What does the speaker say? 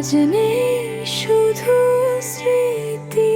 আজ নেই শুধু স্মৃতি।